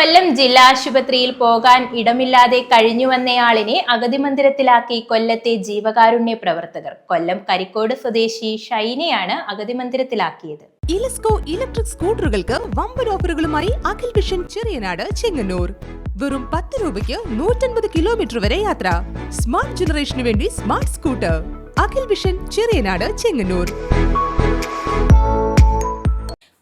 കൊല്ലം ജില്ലാ ആശുപത്രിയിൽ പോകാൻ ഇടമില്ലാതെ കഴിഞ്ഞുവന്നയാളിനെ അഗതി മന്ദിരത്തിലാക്കി കൊല്ലത്തെ ജീവകാരുണ്യ പ്രവർത്തകർ. കൊല്ലം കരിക്കോട് സ്വദേശി ഷൈനെയാണ് അഗതി മന്ദിരത്തിലാക്കിയത് ഇലസ്കോ ഇലക്ട്രിക് സ്കൂട്ടറുകൾക്ക് വമ്പൻ ഓഫറുകളുമായി അഖിൽ വിഷൻ ചെറിയനാട് ചെങ്ങന്നൂർ. വെറും പത്ത് രൂപയ്ക്ക് നൂറ്റൻപത് കിലോമീറ്റർ വരെ യാത്ര. സ്മാർട്ട് ജനറേഷന് വേണ്ടി smart scooter. Akhil vision Cheriyanad Chengannur.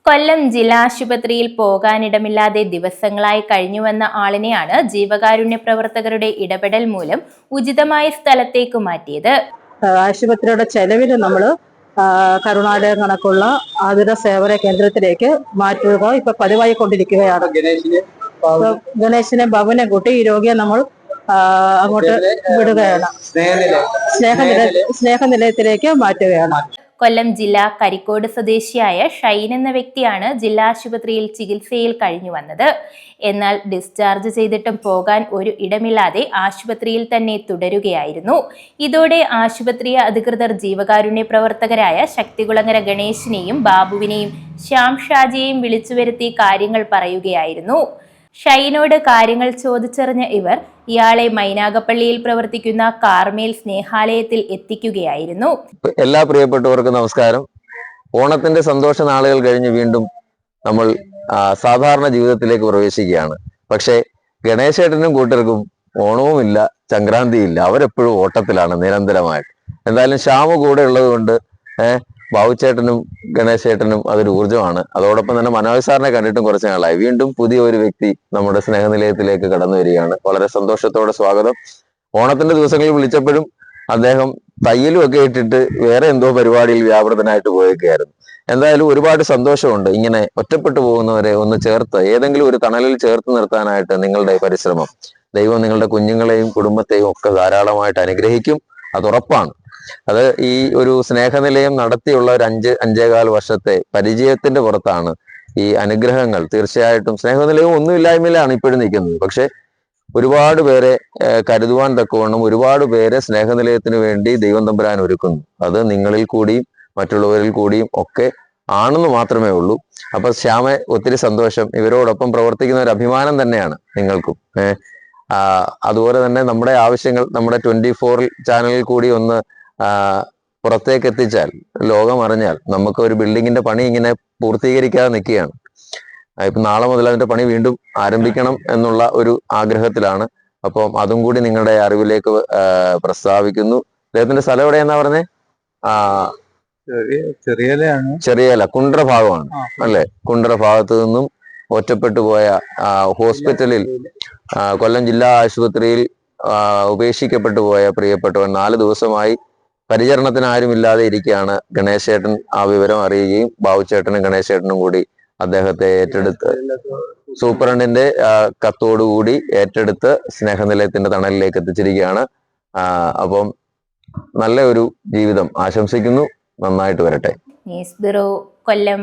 Kollam ജില്ലാ ആശുപത്രിയിൽ പോകാനിടമില്ലാതെ ദിവസങ്ങളായി കഴിഞ്ഞുവന്ന ആളിനെയാണ് ജീവകാരുണ്യ പ്രവർത്തകരുടെ ഇടപെടൽ മൂലം ഉചിതമായ സ്ഥലത്തേക്ക് മാറ്റിയത്. ആശുപത്രിയുടെ ചെലവിൽ നമ്മൾ കരുണാലയം കണക്കുള്ള ആതുര സേവന കേന്ദ്രത്തിലേക്ക് മാറ്റുക ഇപ്പൊ പതിവായി കൊണ്ടിരിക്കുകയാണ്. ഗണേശിനെ ഗണേശനെ ഭവനെ കൂട്ടി ഈ രോഗിയെ നമ്മൾ അങ്ങോട്ട് വിടുകയാണ്. സ്നേഹനില സ്നേഹനിലയത്തിലേക്ക് മാറ്റുകയാണ്. കൊല്ലം ജില്ലാ കരിക്കോട് സ്വദേശിയായ ഷൈൻ എന്ന വ്യക്തിയാണ് ജില്ലാ ആശുപത്രിയിൽ ചികിത്സയിൽ കഴിഞ്ഞു വന്നത്. എന്നാൽ ഡിസ്ചാർജ് ചെയ്തിട്ടും പോകാൻ ഒരു ഇടമില്ലാതെ ആശുപത്രിയിൽ തന്നെ തുടരുകയായിരുന്നു. ഇതോടെ ആശുപത്രി അധികൃതർ ജീവകാരുണ്യ പ്രവർത്തകരായ ശക്തികുളങ്ങര ഗണേശിനെയും ബാബുവിനെയും ശ്യാം ഷാജിയെയും വിളിച്ചു വരുത്തി കാര്യങ്ങൾ പറയുകയായിരുന്നു. ഷൈനോട് കാര്യങ്ങൾ ചോദിച്ചറിഞ്ഞ ഇവർ ഇയാളെ മൈനാഗപ്പള്ളിയിൽ പ്രവർത്തിക്കുന്ന കാർമേൽ സ്നേഹാലയത്തിൽ എത്തിക്കുകയായിരുന്നു. എല്ലാ പ്രിയപ്പെട്ടവർക്കും നമസ്കാരം. ഓണത്തിന്റെ സന്തോഷ നാളുകൾ കഴിഞ്ഞ് വീണ്ടും നമ്മൾ സാധാരണ ജീവിതത്തിലേക്ക് പ്രവേശിക്കുകയാണ്. പക്ഷേ ഗണേശേട്ടനും കൂട്ടർക്കും ഓണവുമില്ല ചങ്ക്രാന്തിയില്ല അവരെപ്പോഴും ഓട്ടത്തിലാണ് നിരന്തരമായിട്ട്. എന്തായാലും ശ്യാമ കൂടെ ഉള്ളത് കൊണ്ട് ഏഹ് ബാബുച്ചേട്ടനും ഗണേശേട്ടനും അതൊരു ഊർജമാണ്. അതോടൊപ്പം തന്നെ മനോജ് സാറിനെ കണ്ടിട്ടും കുറച്ച് നാളായി. വീണ്ടും പുതിയ ഒരു വ്യക്തി നമ്മുടെ സ്നേഹനിലയത്തിലേക്ക് കടന്നു വരികയാണ്. വളരെ സന്തോഷത്തോടെ സ്വാഗതം. ഓണത്തിന്റെ ദിവസങ്ങളിൽ വിളിച്ചപ്പോഴും അദ്ദേഹം തയ്യലും ഒക്കെ ഇട്ടിട്ട് വേറെ എന്തോ പരിപാടിയിൽ വ്യാപൃതനായിട്ട് പോയേക്കായിരുന്നു. എന്തായാലും ഒരുപാട് സന്തോഷമുണ്ട് ഇങ്ങനെ ഒറ്റപ്പെട്ടു പോകുന്നവരെ ഒന്ന് ചേർത്ത് ഏതെങ്കിലും ഒരു തണലിൽ ചേർത്ത് നിർത്താനായിട്ട് നിങ്ങളുടെ പരിശ്രമം. ദൈവം നിങ്ങളുടെ കുഞ്ഞുങ്ങളെയും കുടുംബത്തെയും ഒക്കെ ധാരാളമായിട്ട് അനുഗ്രഹിക്കും. അത് ഉറപ്പാണ്. അത് ഈ ഒരു സ്നേഹനിലയം നടത്തിയുള്ള ഒരു അഞ്ച് അഞ്ചേകാൽ വർഷത്തെ പരിചയത്തിന്റെ പുറത്താണ് ഈ അനുഗ്രഹങ്ങൾ. തീർച്ചയായിട്ടും സ്നേഹനിലയം ഒന്നുമില്ലായ്മയിലാണ് ഇപ്പോഴും നിൽക്കുന്നത്. പക്ഷെ ഒരുപാട് പേരെ കരുതുവാൻ തക്കവണ്ണം ഒരുപാട് പേരെ സ്നേഹനിലയത്തിന് വേണ്ടി ദൈവം തമ്പുരാൻ ഒരുക്കുന്നു. അത് നിങ്ങളിൽ കൂടിയും മറ്റുള്ളവരിൽ കൂടിയും ഒക്കെ ആണെന്ന് മാത്രമേ ഉള്ളൂ. അപ്പൊ ശ്യാമ ഒത്തിരി സന്തോഷം. ഇവരോടൊപ്പം പ്രവർത്തിക്കുന്ന ഒരു അഭിമാനം തന്നെയാണ് നിങ്ങൾക്കും. ഏഹ് അതുപോലെ തന്നെ നമ്മുടെ ആവശ്യങ്ങൾ നമ്മുടെ ട്വന്റി ഫോർ ചാനലിൽ കൂടി ഒന്ന് പുറത്തേക്ക് എത്തിച്ചാൽ ലോകം അറിഞ്ഞാൽ നമുക്ക് ഒരു ബിൽഡിങ്ങിന്റെ പണി ഇങ്ങനെ പൂർത്തീകരിക്കാതെ നിൽക്കുകയാണ്. ഇപ്പം നാളെ മുതൽ അതിന്റെ പണി വീണ്ടും ആരംഭിക്കണം എന്നുള്ള ഒരു ആഗ്രഹത്തിലാണ്. അപ്പം അതും കൂടി നിങ്ങളുടെ അറിവിലേക്ക് പ്രസ്താവിക്കുന്നു. അദ്ദേഹത്തിന്റെ സ്ഥലം എവിടെയെന്നാ പറഞ്ഞേ? ആ ചെറിയ ചെറിയലയാണ്. ചെറിയല കുണ്ട്ര ഭാഗമാണ്. അല്ലെ? കുണ്ട്ര ഭാഗത്തു നിന്നും ഒറ്റപ്പെട്ടു പോയ ഹോസ്പിറ്റലിൽ കൊല്ലം ജില്ലാ ആശുപത്രിയിൽ ഉപേക്ഷിക്കപ്പെട്ടു പോയ പ്രിയപ്പെട്ടവൻ നാല് ദിവസമായി പരിചരണത്തിന് ആരുമില്ലാതെ ഇരിക്കുകയാണ്. ഗണേശേട്ടൻ ആ വിവരം അറിയുകയും ബാബുച്ചേട്ടനും ഗണേശേട്ടനും കൂടി അദ്ദേഹത്തെ ഏറ്റെടുത്ത് സൂപ്രണ്ടിന്റെ കത്തോടുകൂടി ഏറ്റെടുത്ത് സ്നേഹനിലയത്തിന്റെ തണലിലേക്ക് എത്തിച്ചിരിക്കുകയാണ്. അപ്പം നല്ല ഒരു ജീവിതം ആശംസിക്കുന്നു. നന്നായിട്ട് വരട്ടെ. ബ്യൂറോ കൊല്ലം